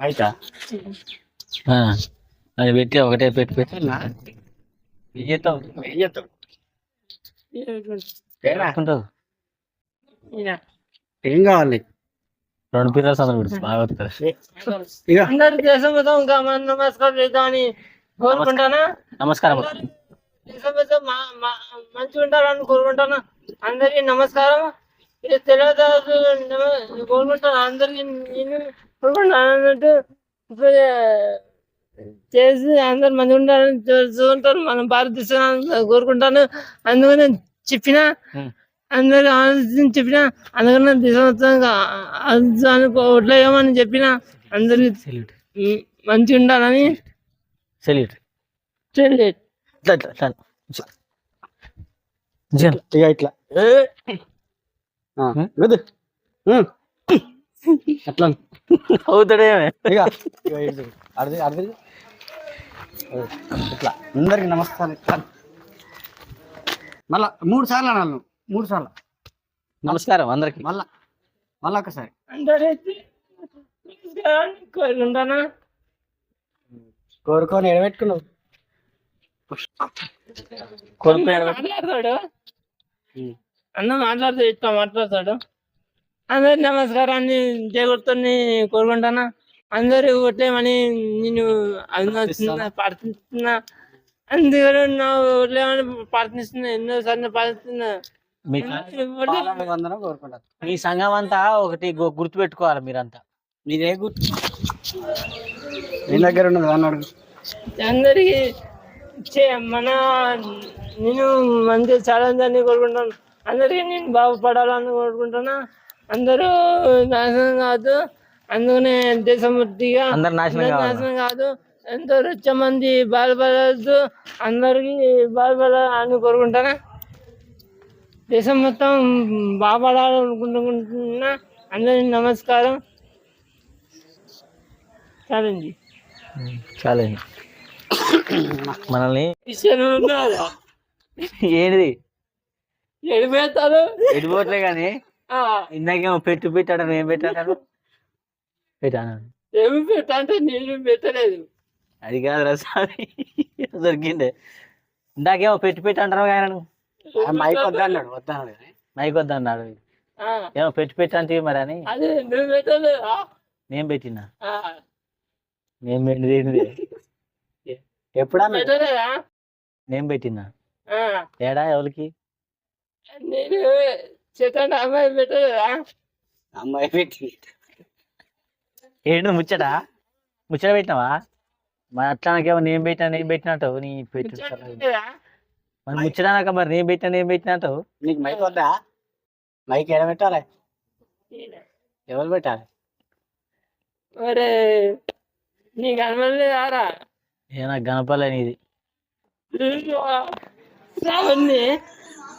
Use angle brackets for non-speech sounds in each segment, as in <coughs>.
బయట ఆ, అది పెట్టి ఒకటే పెట్టి పెట్టి. ఇయ్యతావు ఏం కావాలి? రెండు పిల్లలు అందరూ పెడుతుంది. బాగా వస్తుంది. అందరు దేశం మొత్తం ఇంకా మన నమస్కారం చేద్దామని కోరుకుంటానా? నమస్కారం. దేశం మా- మంచిగా ఉంటారని కోరుకుంటాను? అందరికి నమస్కారం. తెలియదు కోరుకుంటాను అందరికి నేను కోరుకుంటాను అన్నట్టు ఇప్పుడు చేసి అందరు మంచిగా ఉంటారని చూసుకుంటారు మన భారతదేశం కోరుకుంటాను. అందుకని చెప్పిన. అందరు ఆలోచించి చెప్పిన అందుకని దేశం చెప్పిన అందరికి మంచిగా ఉండాలని సెల్యూట్ ఇట్లా వద్దు. అట్లా. అవుతాడేమే ఇక ఇక ఇది. అర్థం అర్థం ఇట్లా. అందరికి నమస్కారం. ఇట్లా. మళ్ళా మూడు సార్లు అనాలి నువ్వు. మూడు సార్లు. నమస్కారం అందరికి. మళ్ళా మళ్ళా ఒకసారి. కోరుకొని ఎడబెట్టుకున్నావు. కోల్పోయాడు మాట్లాడతాడు అన్న మాట్లాడుతూ ఇట్లా మాట్లాడతాడు. అందరి నమస్కారాన్ని చేకూరుతుంది కోరుకుంటానా అందరూ ఓట్లేమని నేను అభినందిస్తున్నా ప్రార్థిస్తున్నా. అందరూ నా ఓట్లేమని ప్రార్థిస్తున్నా ఎన్నోసార్లు ప్రార్థిస్తున్నా. మీ మీ సంఘం అంతా ఒకటి గుర్తు పెట్టుకోవాలి మీరంతా. మీరే గుర్తు నీ దగ్గర ఉన్నది అని అడుగు. అందరికి చే- మన నేను మంచి చాలా కోరుకుంటాను అందరికీ నేను బాగుపడాలని కోరుకుంటున్నా. అందరూ నాశనం కాదు. అందుకనే దేశమూర్తిగా నాశనం కాదు. ఎంతో లక్ష మంది బాధపడద్దు అందరికీ బాధపడాలని కోరుకుంటానా దేశం మొత్తం బాగుపడాలనుకుంటున్నా. అందరికి నమస్కారం. చాలండి. చాలే <coughs> మనల్ని ఏంటిది? ఎడిపోతారు ఎడిపోట్లే కానీ ఇందాకేమో పెట్టు పెట్టాడు ఏం పెట్టాడు పెట్టాను? ఏమి పెట్టంటే నేను పెట్టలేదు. అది కాదు రసామి దొరికిందే. ఇందాకేమో పెట్టి పెట్టి అంటారు కానీ నువ్వు ఆ మైక్ వద్దా అన్నాడు వద్దా అన్నాడు కానీ. మైక్ వద్దన్నాడు. ఏమో పెట్టి పెట్టి అంటే మరి అని. అదే నువ్వు పెట్టలేదా నేను పెట్టినా. నేను పెట్టింది ఏంటిది ఎప్పుడు అన్నాడు పెట్టలేదా? నేను పెట్టినా. ఏడా ఎవరికి? నేను చెప్పండి అమ్మాయి పెట్టలేదా అమ్మాయి పెట్టి. ఏంటి ముచ్చట? ముచ్చట పెట్టినావా? మరి అట్లానకేమో నేను పెట్టినా నేను పెట్టినట్టు నీ పెట్టు? మరి ముచ్చటాక మరి నేను పెట్టినా నేను పెట్టినట్టు నీకు మైక్ వద్దా? మైక్ ఎడ పెట్టాలి? ఎవరు పెట్టాలి? మరి నీకు అనవలేదారా ఏ నాకు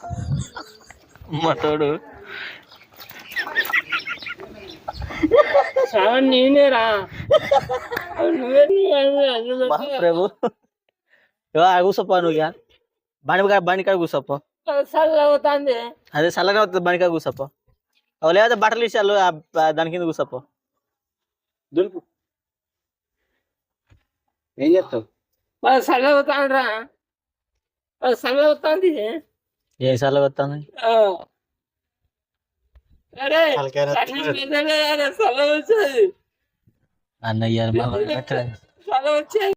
నీది శ్రావణ్ణి మా తోడు. శ్రావణ్ నేనేరా. నువ్వే నువ్వే ప్రభు కూసప్ప నువ్వు ఇక బండి కాడ బండి కాడ కూసప్ప చల్లగా అవుతుంది. అదే చల్లగా అవుతుంది బండి కాడ కూసప్ప లేదా బట్టలు ఇచ్చారు దాని కింద కూసప్ప దులుపు. ఏం వాళ్ళు చల్లగా అవుతుంది. ఏ చల్లగా వస్తుంది అన్నయ్య